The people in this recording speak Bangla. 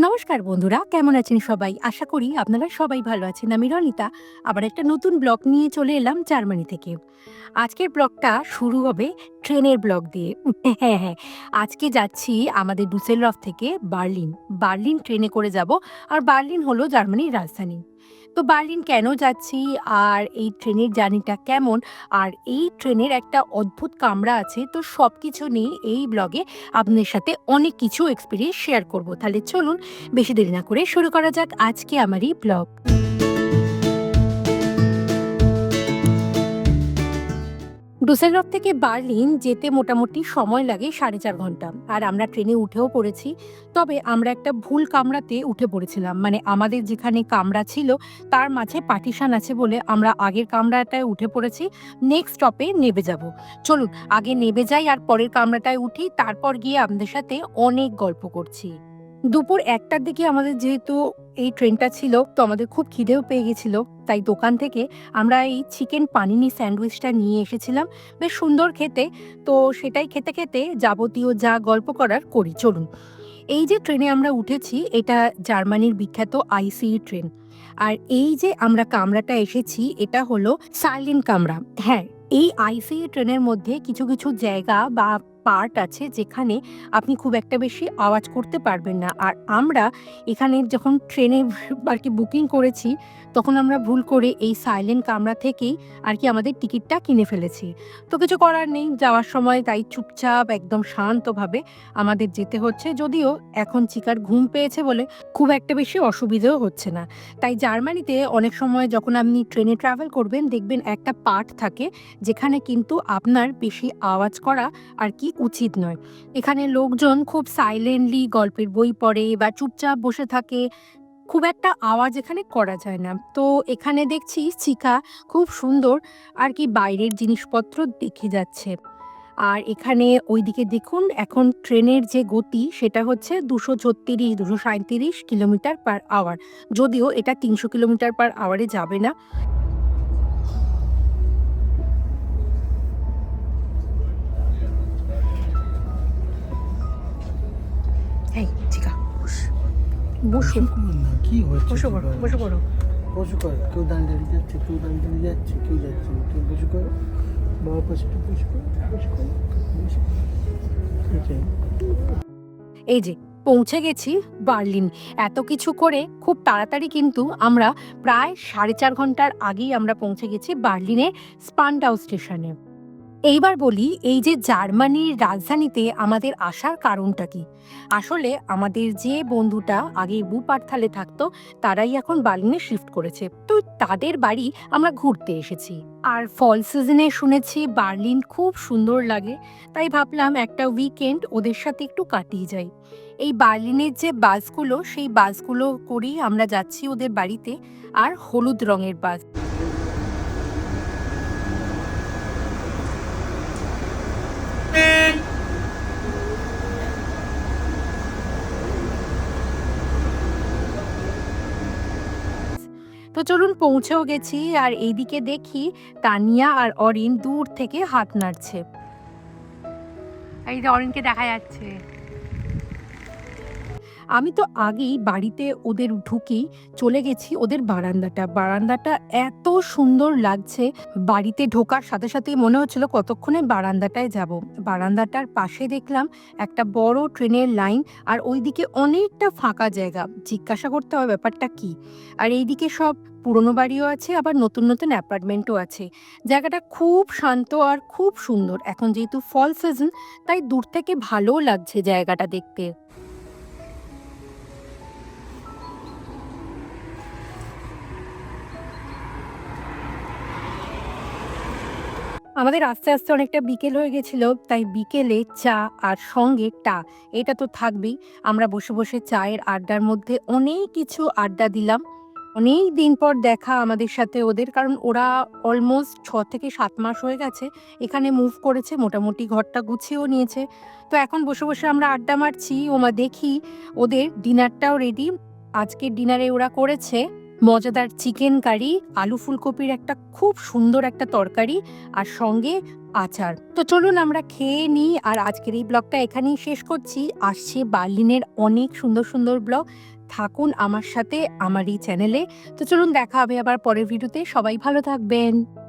নমস্কার বন্ধুরা, কেমন আছেন সবাই? আশা করি আপনারা সবাই ভালো আছেন। আমি রনিতা, আবার একটা নতুন ব্লগ নিয়ে চলে এলাম জার্মানি থেকে। আজকের ব্লগটা শুরু হবে ট্রেনের ব্লগ দিয়ে। হ্যাঁ হ্যাঁ আজকে যাচ্ছি আমাদের ডুসেলরফ থেকে বার্লিন। বার্লিন ট্রেনে করে যাব। আর বার্লিন হলো জার্মানির রাজধানী। তো বার্লিন কেন যাচ্ছি? আর এই ট্রেনের জার্নিটা কেমন? আর এই ট্রেনের একটা অদ্ভুত কামরা আছে, তো সব কিছু নিয়ে এই ব্লগে আপনাদের সাথে অনেক কিছু এক্সপিরিয়েন্স শেয়ার করব। তাহলে চলুন, বেশি দেরি না করে শুরু করা যাক আজকে আমার এই ব্লগ। ডুসেলডর্ফ থেকে বার্লিন যেতে মোটামুটি সময় লাগে সাড়ে চার ঘণ্টা। আর আমরা ট্রেনে উঠেও পড়েছি, তবে আমরা একটা ভুল কামরাতে উঠে পড়েছিলাম। মানে আমাদের যেখানে কামরা ছিল, তার মাঝে পার্টিশান আছে বলে আমরা আগের কামরাটায় উঠে পড়েছি। নেক্সট স্টপে নেবে যাব। চলুন, আগে নেবে যাই আর পরের কামরাটায় উঠি, তারপর গিয়ে আপনাদের সাথে অনেক গল্প করছি। দুপুর একটার দিকে আমাদের যেহেতু এই ট্রেনটা ছিল, তো আমাদের খুব খিদেও পেয়ে গেছিল। তাই দোকান থেকে আমরা এই চিকেন পানিনি স্যান্ডউইচটা নিয়ে এসেছিলাম। বেশ সুন্দর খেতে। তো সেটাই খেতে খেতে যাবতীয় যা গল্প করার করি, চলুন। এই যে ট্রেনে আমরা উঠেছি, এটা জার্মানির বিখ্যাত আইসি ট্রেন। আর এই যে আমরা কামরাটা এসেছি, এটা হলো সাইলেন্ট কামরা হ্যাঁ এই আইসি ট্রেনের মধ্যে কিছু কিছু জায়গা বা পার্ট আছে যেখানে আপনি খুব একটা বেশি আওয়াজ করতে পারবেন না। আর আমরা এখানে যখন ট্রেনে আর কি বুকিং করেছি, তখন আমরা ভুল করে এই সাইলেন্ট কামরা থেকেই আর কি আমাদের টিকিটটা কিনে ফেলেছি। তো কিছু করার নেই, যাওয়ার সময় তাই চুপচাপ, একদম শান্তভাবে আমাদের যেতে হচ্ছে। যদিও এখন চিকার ঘুম পেয়েছে বলে খুব একটা বেশি অসুবিধেও হচ্ছে না। তাই জার্মানিতে অনেক সময় যখন আপনি ট্রেনে ট্রাভেল করবেন, দেখবেন একটা পার্ট থাকে যেখানে কিন্তু আপনার বেশি আওয়াজ করা আর কি উচিত নয়। এখানে লোকজন খুব সাইলেন্টলি গল্পের বই পড়ে বা চুপচাপ বসে থাকে, খুব একটা আওয়াজ এখানে করা যায় না। তো এখানে দেখছি চিকা খুব সুন্দর আর কি বাইরের জিনিসপত্র দেখে যাচ্ছে। আর এখানে ওইদিকে দেখুন, এখন ট্রেনের যে গতি সেটা হচ্ছে দুশো ছত্রিশ, দুশো সাঁত্রিশ কিলোমিটার পার আওয়ার যদিও এটা তিনশো কিলোমিটার পার আওয়ারে যাবে না। না কি হচ্ছে বসে পড়ো বসে পড়ো বসে কর কেউ দাঁড়িয়ে দাঁড়িয়ে যাচ্ছে কেউ দাঁড়িয়ে দাঁড়িয়ে যাচ্ছে কেউ যাচ্ছে না কেউ বসে করো। বাবার পাশে একটু বসে করো বসে করো বসে এই যে পৌঁছে গেছি বার্লিন। এত কিছু করে খুব তাড়াতাড়ি কিন্তু আমরা প্রায় সাড়ে চার ঘণ্টার আগেই আমরা পৌঁছে গেছি বার্লিনের স্পান্ডাউ স্টেশনে। এইবার বলি, এই যে জার্মানির রাজধানীতে আমাদের আসার কারণটা কি? আসলে আমাদের যে বন্ধুটা আগে বুপারথালে থাকতো, তারাই এখন বার্লিনে শিফট করেছে। তো তাদের বাড়ি আমরা ঘুরতে এসেছি। আর ফল সিজনে শুনেছি বার্লিন খুব সুন্দর লাগে। তাই ভাবলাম একটা উইকেন্ড ওদের সাথে একটু কাটিয়ে যাই। এই বার্লিনের যে বাসগুলো, সেই বাসগুলো করেই আমরা যাচ্ছি ওদের বাড়িতে। আর হলুদ রঙের বাস। তো চলুন পৌঁছেও গেছি আর এইদিকে দেখি তানিয়া আর অরিন দূর থেকে হাত নাড়ছে। এই যে অরিনকে দেখা যাচ্ছে। আমি তো আগেই বাড়িতে ওদের ঢুকেই চলে গেছি ওদের বারান্দাটা। বারান্দাটা এত সুন্দর লাগছে। বাড়িতে ঢোকার সাথে সাথেই মনে হচ্ছিল কতক্ষণে বারান্দাটায় যাব। বারান্দাটার পাশে দেখলাম একটা বড় ট্রেনের লাইন আর ওইদিকে অনেকটা ফাঁকা জায়গা। জিজ্ঞাসা করতে হবে ব্যাপারটা কি? আর এইদিকে সব পুরনো বাড়িও আছে, আবার নতুন নতুন অ্যাপার্টমেন্টও আছে। জায়গাটা খুব শান্ত আর খুব সুন্দর। এখন যেহেতু ফল সিজন তাই দূর থেকে ভালোও লাগছে জায়গাটা দেখতে। আমাদের আস্তে আস্তে অনেকটা বিকেল হয়ে গেছিল, তাই বিকেলে চা আর সঙ্গে টা, এটা তো থাকবেই। আমরা বসে বসে চায়ের আড্ডার মধ্যে অনেক কিছু আড্ডা দিলাম। অনেক দিন পর দেখা আমাদের সাথে ওদের, কারণ ওরা অলমোস্ট ছ থেকে সাত মাস হয়ে গেছে, এখানে মুভ করেছে, মোটামুটি ঘরটা গুছিয়েও নিয়েছে। তো এখন বসে বসে আমরা আড্ডা মারছি, ওমা দেখি ওদের ডিনারটাও রেডি আজকের ডিনারে ওরা করেছে। মজাদার চিকেন কারি, আলু ফুলকপির একটা খুব সুন্দর একটা তরকারি আর সঙ্গে আচার। তো চলুন আমরা খেয়ে নিই আর আজকের এই ব্লগটা এখানেই শেষ করছি। আসছে বার্লিনের অনেক সুন্দর সুন্দর ব্লগ। থাকুন আমার সাথে আমার এই চ্যানেলে। তো চলুন দেখা হবে আবার পরের ভিডিওতে। সবাই ভালো থাকবেন।